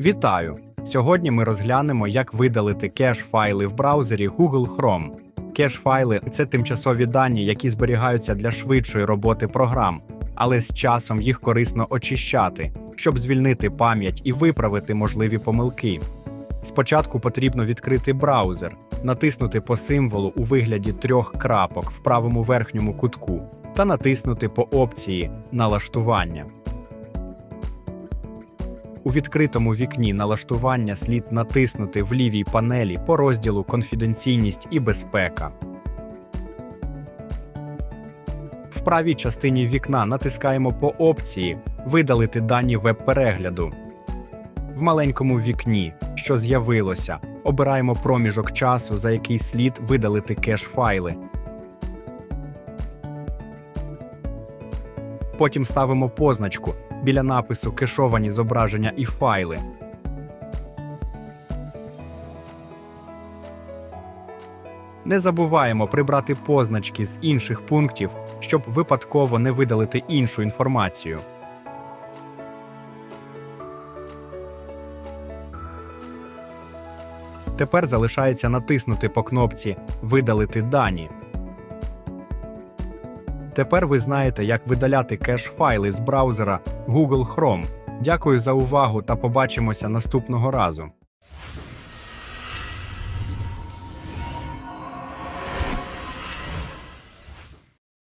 Вітаю! Сьогодні ми розглянемо, як видалити кеш-файли в браузері Google Chrome. Кеш-файли це тимчасові дані, які зберігаються для швидшої роботи програм, але з часом їх корисно очищати, щоб звільнити пам'ять і виправити можливі помилки. Спочатку потрібно відкрити браузер, натиснути по символу у вигляді трьох крапок в правому верхньому кутку та натиснути по опції Налаштування. У відкритому вікні налаштування слід натиснути в лівій панелі по розділу Конфіденційність і безпека. В правій частині вікна натискаємо по опції Видалити дані веб-перегляду. В маленькому вікні, що з'явилося, обираємо проміжок часу, за який слід видалити кеш-файли. Потім ставимо позначку біля напису Кешовані зображення і файли. Не забуваємо прибрати позначки з інших пунктів, щоб випадково не видалити іншу інформацію. Тепер залишається натиснути по кнопці Видалити дані. Тепер ви знаєте, як видаляти кеш-файли з браузера Google Chrome. Дякую за увагу та побачимося наступного разу.